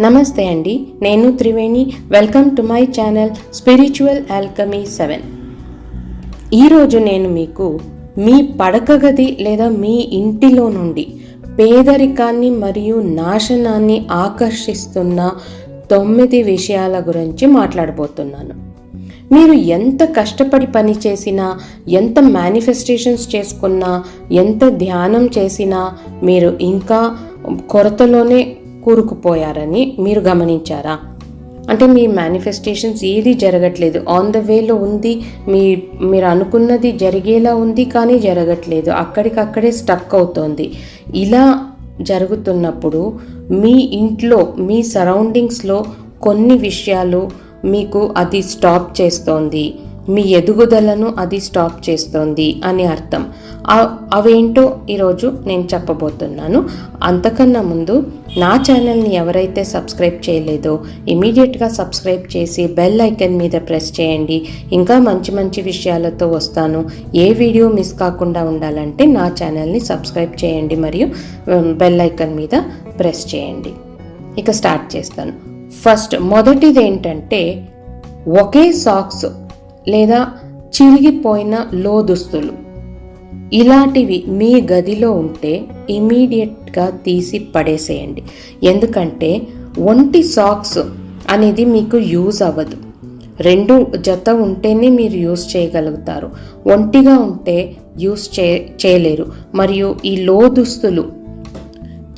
నమస్తే అండి నేను Triveni. Welcome to my channel spiritual alchemy seven ఈరోజు నేను మీకు మీ పడక గది లేదా మీ ఇంటిలో నుండి పేదరికాన్ని మరియు నాశనాన్ని ఆకర్షిస్తున్న తొమ్మిది విషయాల గురించి మాట్లాడబోతున్నాను. మీరు ఎంత కష్టపడి పని చేసినా ఎంత మేనిఫెస్టేషన్స్ చేసుకున్నా ఎంత ధ్యానం చేసినా మీరు ఇంకా కొరతలోనే కూరుకుపోయారని మీరు గమనించారా? అంటే మీ మేనిఫెస్టేషన్స్ ఏది జరగట్లేదు. ఆన్ ద వేలో ఉంది మీ మీరు అనుకున్నది జరిగేలా ఉంది కానీ జరగట్లేదు. అక్కడికక్కడే స్టక్ అవుతోంది. ఇలా జరుగుతున్నప్పుడు మీ ఇంట్లో మీ సరౌండింగ్స్లో కొన్ని విషయాలు మీకు అది స్టాప్ చేస్తోంది. మీ ఎదుగుదలను అది స్టాప్ చేస్తోంది అని అర్థం. అవేంటో ఈరోజు నేను చెప్పబోతున్నాను. అంతకన్నా ముందు నా ఛానల్ని ఎవరైతే సబ్స్క్రైబ్ చేయలేదో ఇమీడియట్గా సబ్స్క్రైబ్ చేసి బెల్ ఐకన్ మీద ప్రెస్ చేయండి. ఇంకా మంచి మంచి విషయాలతో వస్తాను. ఏ వీడియో మిస్ కాకుండా ఉండాలంటే నా ఛానల్ని సబ్స్క్రైబ్ చేయండి మరియు బెల్ ఐకన్ మీద ప్రెస్ చేయండి. ఇక స్టార్ట్ చేస్తాను. ఫస్ట్ మొదటిది ఏంటంటే ఒకే సాక్స్ లేదా చిరిగిపోయిన లో దుస్తులు ఇలాంటివి మీ గదిలో ఉంటే ఇమీడియట్గా తీసి పడేసేయండి. ఎందుకంటే ఒంటి సాక్స్ అనేది మీకు యూజ్ అవ్వదు. రెండు జత ఉంటేనే మీరు యూజ్ చేయగలుగుతారు. ఒంటిగా ఉంటే యూజ్ చే చేయలేరు. మరియు ఈ లో దుస్తులు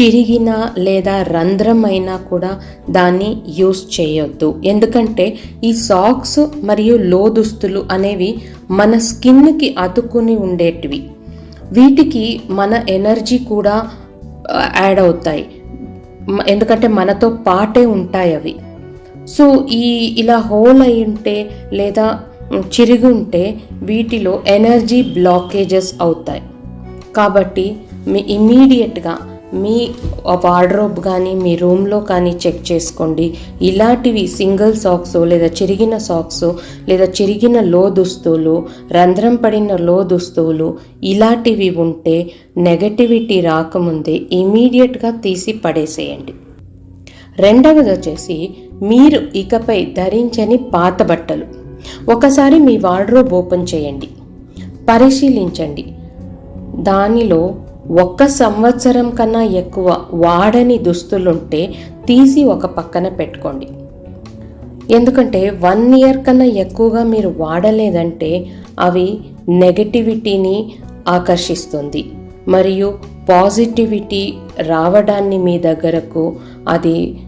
చిరిగిన లేదా రంధ్రం అయినా కూడా దాన్ని యూస్ చేయొద్దు. ఎందుకంటే ఈ సాక్స్ మరియు లో దుస్తులు అనేవి మన స్కిన్కి అతుక్కుని ఉండేటివి. వీటికి మన ఎనర్జీ కూడా యాడ్ అవుతాయి. ఎందుకంటే మనతో పాటే ఉంటాయి అవి. సో ఈ ఇలా హోల్ అయి ఉంటే లేదా చిరిగి ఉంటే వీటిలో ఎనర్జీ బ్లాకేజెస్ అవుతాయి. కాబట్టి మీ ఇమీడియట్గా మీ వార్డ్రోబ్ కానీ మీ రూమ్లో కానీ చెక్ చేసుకోండి. ఇలాంటివి సింగిల్ సాక్స్ లేదా చిరిగిన సాక్స్ లేదా చిరిగిన లో దుస్తులు రంధ్రం పడిన లో దుస్తులు ఇలాంటివి ఉంటే నెగటివిటీ రాకముందే ఇమీడియట్గా తీసి పడేసేయండి. రెండవది వచ్చేసి మీరు ఇకపై ధరించని పాత బట్టలు. ఒకసారి మీ వార్డ్రోబ్ ఓపెన్ చేయండి. పరిశీలించండి. దానిలో ఒక్క సంవత్సరం కన్నా ఎక్కువ వాడని దుస్తులుంటే తీసి ఒక పక్కన పెట్టుకోండి. ఎందుకంటే వన్ ఇయర్ కన్నా ఎక్కువగా మీరు వాడలేదంటే అవి నెగటివిటీని ఆకర్షిస్తుంది. మరియు పాజిటివిటీ రావడాన్ని మీ దగ్గరకు అది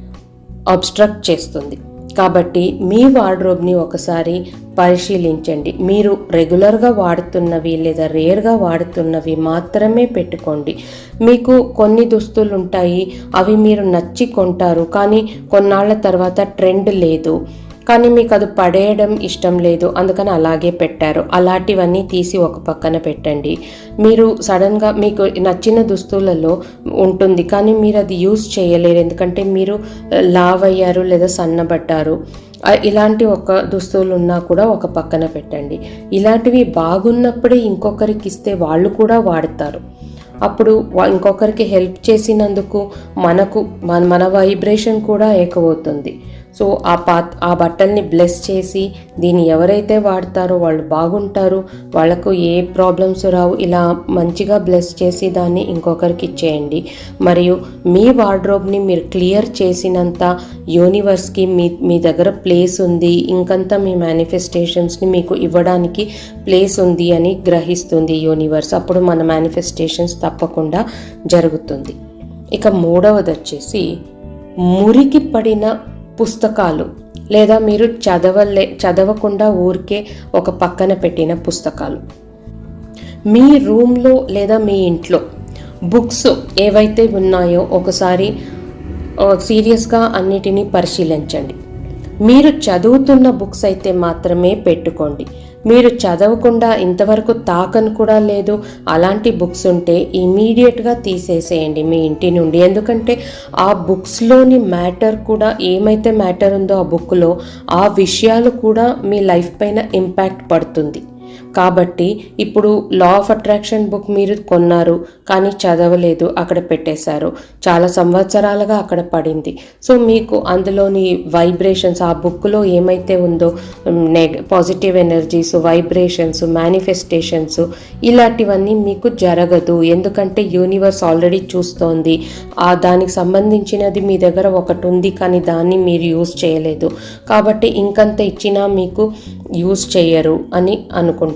అబ్స్ట్రక్ట్ చేస్తుంది. కాబట్టి మీ వార్డ్రోబ్ని ఒకసారి పరిశీలించండి. మీరు రెగ్యులర్గా వాడుతున్నవి లేదా రేర్గా వాడుతున్నవి మాత్రమే పెట్టుకోండి. మీకు కొన్ని దుస్తులు ఉంటాయి అవి మీరు నచ్చి కొంటారు కానీ కొన్నాళ్ళ తర్వాత ట్రెండ్ లేదు. కానీ మీకు అది పడేయడం ఇష్టం లేదు. అందుకని అలాగే పెట్టారు. అలాంటివన్నీ తీసి ఒక పక్కన పెట్టండి. మీరు సడన్గా మీకు నచ్చిన దుస్తులలో ఉంటుంది. కానీ మీరు అది యూస్ చేయలేరు. ఎందుకంటే మీరు లావ్ అయ్యారు లేదా సన్నబడ్డారు. ఇలాంటి ఒక దుస్తులు ఉన్నా కూడా ఒక పక్కన పెట్టండి. ఇలాంటివి బాగున్నప్పుడే ఇంకొకరికి ఇస్తే వాళ్ళు కూడా వాడతారు. అప్పుడు ఇంకొకరికి హెల్ప్ చేసినందుకు మనకు మన మన వైబ్రేషన్ కూడా ఏకవుతుంది సో ఆ పా ఆ బట్టల్ని బ్లెస్ చేసి దీన్ని ఎవరైతే వాడతారో వాళ్ళు బాగుంటారు. వాళ్ళకు ఏ ప్రాబ్లమ్స్ రావు. ఇలా మంచిగా బ్లెస్ చేసి దాన్ని ఇంకొకరికి ఇచ్చేయండి. మరియు మీ వార్డ్రోబ్ని మీరు క్లియర్ చేసినంత యూనివర్స్కి మీ మీ దగ్గర ప్లేస్ ఉంది. ఇంకంతా మీ మేనిఫెస్టేషన్స్ని మీకు ఇవ్వడానికి ప్లేస్ ఉంది అని గ్రహిస్తుంది యూనివర్స్. అప్పుడు మన మేనిఫెస్టేషన్స్ తప్పకుండా జరుగుతుంది. ఇక మూడవది వచ్చేసి మురికి పడిన పుస్తకాలు లేదా మీరు చదవలే చదవకుండా ఊరికే ఒక పక్కన పెట్టిన పుస్తకాలు. మీ రూమ్లో లేదా మీ ఇంట్లో బుక్స్ ఏవైతే ఉన్నాయో ఒకసారి సీరియస్గా అన్నిటినీ పరిశీలించండి. మీరు చదువుతున్న బుక్స్ అయితే మాత్రమే పెట్టుకోండి. మీరు చదవకుండా ఇంతవరకు తాకను కూడా లేదు. అలాంటి బుక్స్ ఉంటే ఇమీడియట్గా తీసేసేయండి మీ ఇంటి నుండి. ఎందుకంటే ఆ బుక్స్లోని మ్యాటర్ కూడా ఏమైతే మ్యాటర్ ఉందో ఆ బుక్లో ఆ విషయాలు కూడా మీ లైఫ్ పైన ఇంపాక్ట్ పడుతుంది. కాబట్టి ఇప్పుడు లా ఆఫ్ అట్రాక్షన్ బుక్ మీరు కొన్నారు కానీ చదవలేదు అక్కడ పెట్టేశారు. చాలా సంవత్సరాలుగా అక్కడ పడింది. సో మీకు అందులోని వైబ్రేషన్స్ ఆ బుక్లో ఏమైతే ఉందో నెగ పాజిటివ్ ఎనర్జీస్ వైబ్రేషన్స్ మేనిఫెస్టేషన్స్ ఇలాంటివన్నీ మీకు జరగదు. ఎందుకంటే యూనివర్స్ ఆల్రెడీ చూస్తోంది. ఆ దానికి సంబంధించినది మీ దగ్గర ఒకటి ఉంది కానీ దాన్ని మీరు యూజ్ చేయలేదు. కాబట్టి ఇంకంత ఇచ్చినా మీకు యూజ్ చేయరు అని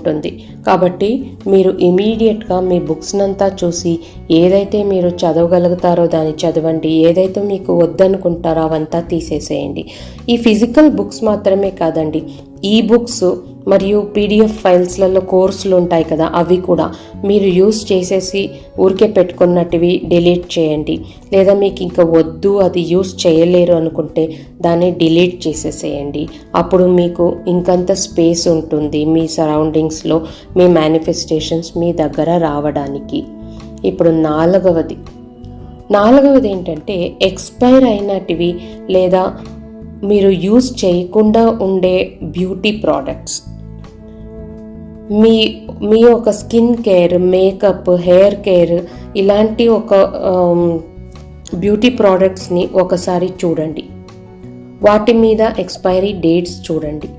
ఉంటుంది. కాబట్టి మీరు ఇమీడియట్గా మీ బుక్స్నంతా చూసి ఏదైతే మీరు చదవగలుగుతారో దాన్ని చదవండి ఏదైతే మీకు వద్దనుకుంటారో అవంతా తీసేసేయండి. ఈ ఫిజికల్ బుక్స్ మాత్రమే కాదండి ఈ బుక్స్ మరియు పీడిఎఫ్ ఫైల్స్లలో కోర్సులు ఉంటాయి కదా అవి కూడా మీరు యూస్ చేసేసి ఊరికే పెట్టుకున్నటివి డిలీట్ చేయండి. లేదా మీకు ఇంకా వద్దు అది యూస్ చేయలేరు అనుకుంటే దాన్ని డిలీట్ చేసేసేయండి. అప్పుడు మీకు ఇంకంత స్పేస్ ఉంటుంది మీ సరౌండింగ్స్లో మీ మేనిఫెస్టేషన్స్ మీ దగ్గర రావడానికి. ఇప్పుడు నాలుగవది. నాలుగవది ఏంటంటే ఎక్స్పైర్ అయినటివి లేదా మీరు యూజ్ చేయకుండా ఉండే బ్యూటీ ప్రోడక్ట్స్ మీ మీ ఒక skin care makeup hair care ఇలాంటి ఒక బ్యూటీ ప్రోడక్ట్స్ని ఒకసారి చూడండి. వాటి మీద ఎక్స్పైరీ డేట్స్ చూడండి.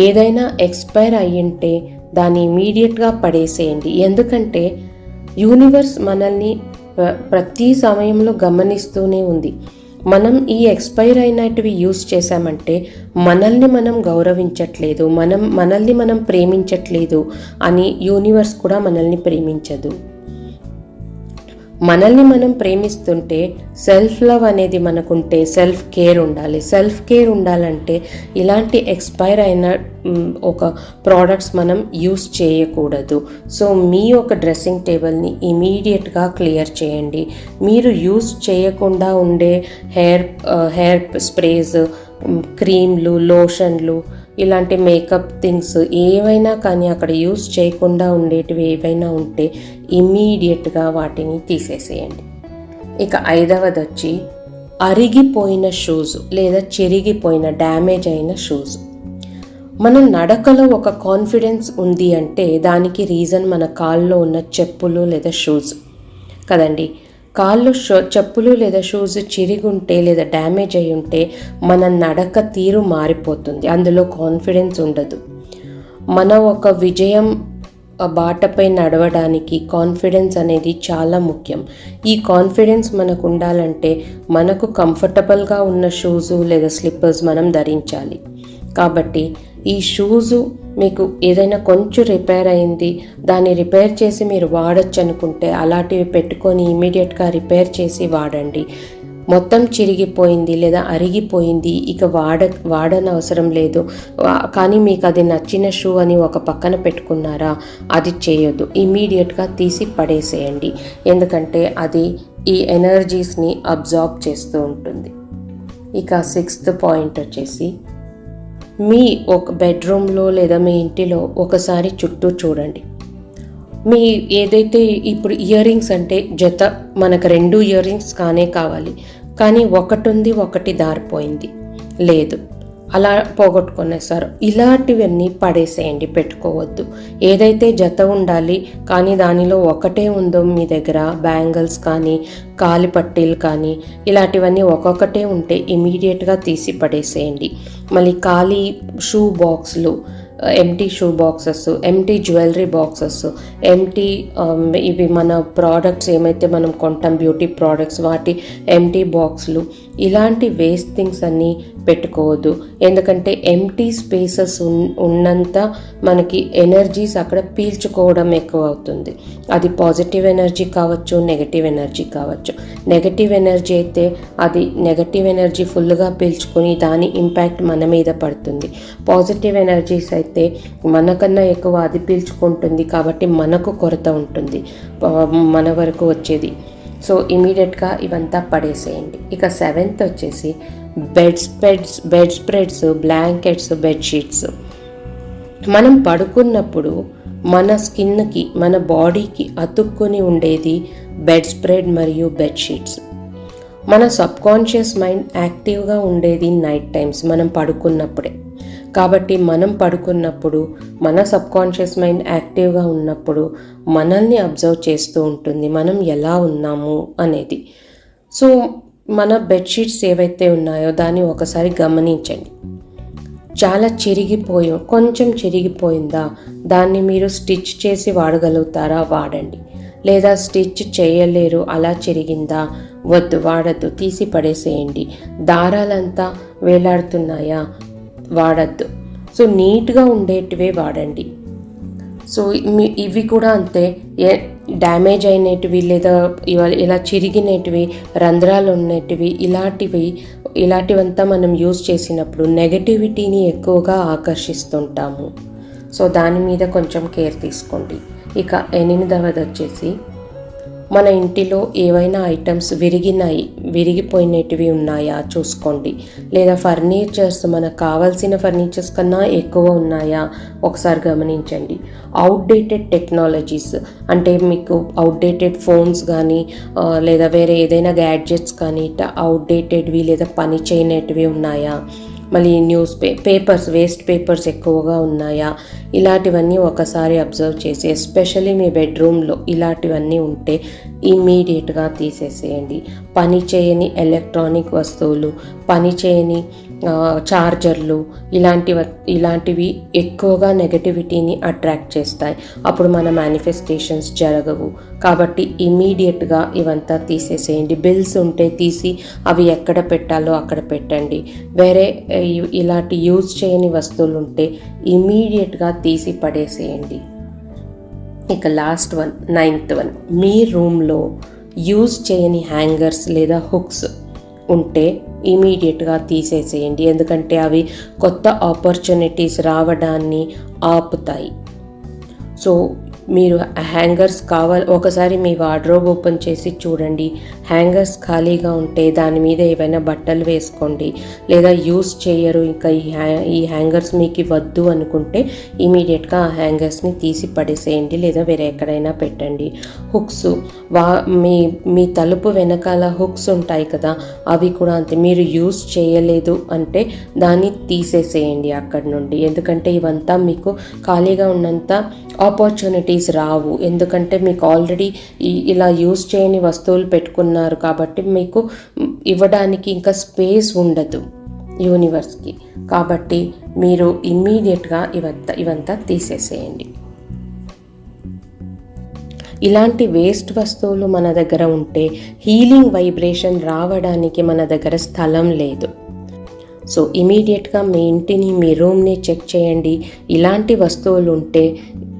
ఏదైనా ఎక్స్పైర్ అయ్యింటే దాన్ని ఇమీడియట్గా పడేసేయండి. ఎందుకంటే యూనివర్స్ మనల్ని ప్రతి సమయంలో గమనిస్తూనే ఉంది. మనం ఈ ఎక్స్పైర్ అయినటివి యూస్ చేశామంటే మనల్ని మనం గౌరవించట్లేదు మనం మనల్ని మనం ప్రేమించట్లేదు అని యూనివర్స్ కూడా మనల్ని ప్రేమించదు. మనల్ని మనం ప్రేమిస్తుంటే సెల్ఫ్ లవ్ అనేది మనకుంటే సెల్ఫ్ కేర్ ఉండాలి. సెల్ఫ్ కేర్ ఉండాలంటే ఇలాంటి ఎక్స్పైర్ అయిన ఒక ప్రోడక్ట్స్ మనం యూస్ చేయకూడదు. సో మీ ఒక డ్రెస్సింగ్ టేబుల్ని ఇమీడియట్గా క్లియర్ చేయండి. మీరు యూస్ చేయకుండా ఉండే హెయిర్ హెయిర్ స్ప్రేస్ క్రీమ్లు లోషన్లు ఇలాంటి మేకప్ థింగ్స్ ఏవైనా కానీ అక్కడ యూస్ చేయకుండా ఉండేటివి ఏవైనా ఉంటే ఇమ్మీడియట్గా వాటిని తీసేసేయండి. ఇక ఐదవది వచ్చి అరిగిపోయిన షూస్ లేదా చెరిగిపోయిన డ్యామేజ్ అయిన షూస్. మన నడకలో ఒక కాన్ఫిడెన్స్ ఉంది అంటే దానికి రీజన్ మన కాల్లో ఉన్న చెప్పులు లేదా షూస్. కదండి? కాళ్ళు షో చెప్పులు లేదా షూస్ చిరిగుంటే లేదా డ్యామేజ్ అయి ఉంటే మన నడక తీరు మారిపోతుంది. అందులో కాన్ఫిడెన్స్ ఉండదు. మన ఒక విజయం బాటపై నడవడానికి కాన్ఫిడెన్స్ అనేది చాలా ముఖ్యం. ఈ కాన్ఫిడెన్స్ మనకు ఉండాలంటే మనకు కంఫర్టబుల్గా ఉన్న షూజు లేదా స్లిప్పర్స్ మనం ధరించాలి. కాబట్టి ఈ షూజు మీకు ఏదైనా కొంచెం రిపేర్ అయింది దాన్ని రిపేర్ చేసి మీరు వాడచ్చు అనుకుంటే అలాంటివి పెట్టుకొని ఇమీడియట్గా రిపేర్ చేసి వాడండి. మొత్తం చిరిగిపోయింది లేదా అరిగిపోయింది ఇక వాడ వాడని అవసరం లేదు కానీ మీకు అది నచ్చిన షూ అని ఒక పక్కన పెట్టుకున్నారా? అది చేయొద్దు. ఇమీడియట్గా తీసి పడేసేయండి. ఎందుకంటే అది ఈ ఎనర్జీస్ని అబ్జార్బ్ చేస్తూ ఉంటుంది. ఇక సిక్స్త్ పాయింట్ వచ్చేసి మీ ఒక బెడ్రూమ్లో లేదా మీ ఇంటిలో ఒకసారి చుట్టూ చూడండి. మీ ఏదైతే ఇప్పుడు ఇయర్ రింగ్స్ అంటే జత మనకు రెండు ఇయర్ రింగ్స్ కానే కావాలి. కానీ ఒకటి ఉంది ఒకటి దారిపోయింది. లేదు. అలా పోగొట్టుకునేసారు ఇలాంటివన్నీ పడేసేయండి పెట్టుకోవద్దు. ఏదైతే జత ఉండాలి కానీ దానిలో ఒకటే ఉందో మీ దగ్గర బ్యాంగిల్స్ కానీ కాలి పట్టీలు కానీ ఇలాంటివన్నీ ఒక్కొక్కటే ఉంటే ఇమీడియట్గా తీసి పడేసేయండి. మళ్ళీ ఖాళీ షూ బాక్స్లు empty shoe boxes empty jewellery boxes empty ఇవి మన ప్రోడక్ట్స్ ఏమైతే మనం కొంటాం బ్యూటీ ప్రోడక్ట్స్ వాటి ఎంటీ బాక్స్లు ఇలాంటి వేస్ట్ థింగ్స్ అన్నీ పెట్టుకోవద్దు. ఎందుకంటే ఎంటీ స్పేసెస్ ఉన్నంత మనకి ఎనర్జీస్ అక్కడ పీల్చుకోవడం ఎక్కువ అవుతుంది అది పాజిటివ్ ఎనర్జీ కావచ్చు నెగటివ్ ఎనర్జీ కావచ్చు. నెగటివ్ ఎనర్జీ అయితే అది నెగటివ్ ఎనర్జీ ఫుల్గా పీల్చుకొని దాని ఇంపాక్ట్ మన మీద పడుతుంది. పాజిటివ్ ఎనర్జీస్ అయితే మనకన్నా ఎక్కువ అది పీల్చుకుంటుంది కాబట్టి మనకు కొరత ఉంటుంది. మన వరకు వచ్చేది. సో ఇమీడియట్గా ఇవంతా పడేసేయండి. ఇక సెవెంత్ వచ్చేసి bed spreads bed spreads blankets bedsheets మనం పడుకున్నప్పుడు మన స్కిన్కి మన బాడీకి అతుక్కుని ఉండేది బెడ్ స్ప్రెడ్ మరియు బెడ్షీట్స్ మన సబ్కాన్షియస్ మైండ్ యాక్టివ్గా ఉండేది నైట్ టైమ్స్ మనం పడుకున్నప్పుడే. కాబట్టి మనం పడుకున్నప్పుడు మన సబ్కాన్షియస్ మైండ్ యాక్టివ్గా ఉన్నప్పుడు మనల్ని అబ్జర్వ్ చేస్తూ ఉంటుంది. మనం ఎలా ఉన్నాము అనేది. సో మన బెడ్షీట్స్ ఏవైతే ఉన్నాయో దాన్ని ఒకసారి గమనించండి. చాలా చిరిగిపోయి కొంచెం చిరిగిపోయిందా? దాన్ని మీరు స్టిచ్ చేసి వాడగలుగుతారా? వాడండి. లేదా స్టిచ్ చేయలేరు అలా చిరిగిందా? వద్దు వాడద్దు తీసి పడేసేయండి. దారాలంతా వేలాడుతున్నాయా? వాడద్దు. సో నీట్గా ఉండేటివే వాడండి. సో మీ- ఇవి కూడా అంతే. ఏ- డ్యామేజ్ అయినటివి లేదా ఇవ- ఇలా చిరిగినటివి రంధ్రాలు ఉన్నటివి ఇలాంటివి ఇలాంటివంతా మనం యూజ్ చేసినప్పుడు నెగటివిటీని ఎక్కువగా ఆకర్షిస్తుంటాము. సో దాని మీద కొంచెం కేర్ తీసుకోండి. ఇక ఎనిమిదవది వచ్చేసి మన ఇంటిలో ఏవైనా ఐటమ్స్ విరిగినాయి విరిగిపోయినటివి ఉన్నాయా చూసుకోండి. లేదా ఫర్నిచర్స్ మనకు కావాల్సిన ఫర్నిచర్స్ కన్నా ఎక్కువ ఉన్నాయా ఒకసారి గమనించండి. అవుట్డేటెడ్ టెక్నాలజీస్ అంటే మీకు అవుట్డేటెడ్ ఫోన్స్ కానీ లేదా వేరే ఏదైనా గ్యాడ్జెట్స్ కానీ అవుట్డేటెడ్వి లేదా పని చేయనటివి ఉన్నాయా? మళ్ళీ news pay papers waste papers ఎక్కువగా ఉన్నాయా? ఇలాంటివన్నీ ఒకసారి అబ్జర్వ్ చేసి ఎస్పెషల్లీ మీ బెడ్రూమ్లో ఇలాంటివన్నీ ఉంటే ఇమ్మీడియట్గా తీసేసేయండి. పని చేయని ఎలక్ట్రానిక్ వస్తువులు పని చేయని చార్జర్లు ఇలాంటివి ఇలాంటివి ఎక్కువగా నెగటివిటీని అట్రాక్ట్ చేస్తాయి. అప్పుడు మన మేనిఫెస్టేషన్స్ జరగవు. కాబట్టి ఇమీడియట్గా ఇవంతా తీసేసేయండి. బిల్స్ ఉంటే తీసి అవి ఎక్కడ పెట్టాలో అక్కడ పెట్టండి. వేరే ఇలాంటి యూజ్ చేయని వస్తువులు ఉంటే ఇమీడియట్గా తీసి పడేసేయండి. ఇక లాస్ట్ వన్ నైన్త్ వన్ మీ రూమ్లో యూజ్ చేయని హ్యాంగర్స్ లేదా హుక్స్ ఉంటే ఇమీడియట్గా తీసేసేయండి. ఎందుకంటే అవి కొత్త ఆపర్చునిటీస్ రావడాన్ని ఆపుతాయి. సో మీరు హ్యాంగర్స్ కావాలి ఒకసారి మీ వార్డ్రోబ్ ఓపెన్ చేసి చూడండి. హ్యాంగర్స్ ఖాళీగా ఉంటే దాని మీద ఏవైనా బట్టలు వేసుకోండి. లేదా యూస్ చేయరు ఇంకా ఈ హ్యా ఈ హ్యాంగర్స్ మీకు వద్దు అనుకుంటే ఇమీడియట్గా ఆ హ్యాంగర్స్ని తీసి పడేసేయండి లేదా వేరే ఎక్కడైనా పెట్టండి. హుక్స్ వా మీ మీ తలుపు వెనకాల హుక్స్ ఉంటాయి కదా అవి కూడా అంతే. మీరు యూస్ చేయలేదు అంటే దాన్ని తీసేసేయండి అక్కడి నుండి. ఎందుకంటే ఇవంతా మీకు ఖాళీగా ఉన్నంత ఆపర్చునిటీ ఆపర్చునిటీస్ రావు. ఎందుకంటే మీకు ఆల్రెడీ ఇలా యూస్ చేయని వస్తువులు పెట్టుకున్నారు కాబట్టి మీకు ఇవ్వడానికి ఇంకా స్పేస్ ఉండదు యూనివర్స్కి కాబట్టి మీరు ఇమ్మీడియట్గా ఇవంతా ఇవంతా తీసేసేయండి. ఇలాంటి వేస్ట్ వస్తువులు మన దగ్గర ఉంటే హీలింగ్ వైబ్రేషన్ రావడానికి మన దగ్గర స్థలం లేదు. సో ఇమీడియట్గా మీ ఇంటిని మీ రూమ్ని చెక్ చేయండి. ఇలాంటి వస్తువులు ఉంటే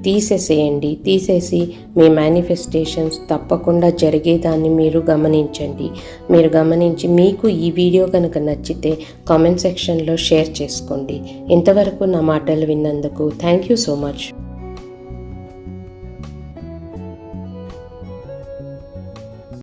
తీసేసేయండి. తీసేసి మీ మేనిఫెస్టేషన్స్ తప్పకుండా జరిగేదాన్ని మీరు గమనించండి. మీరు గమనించి మీకు ఈ వీడియో కనుక నచ్చితే కామెంట్ సెక్షన్లో షేర్ చేసుకోండి. ఇంతవరకు నా మాటలు విన్నందుకు థ్యాంక్ యూ సో మచ్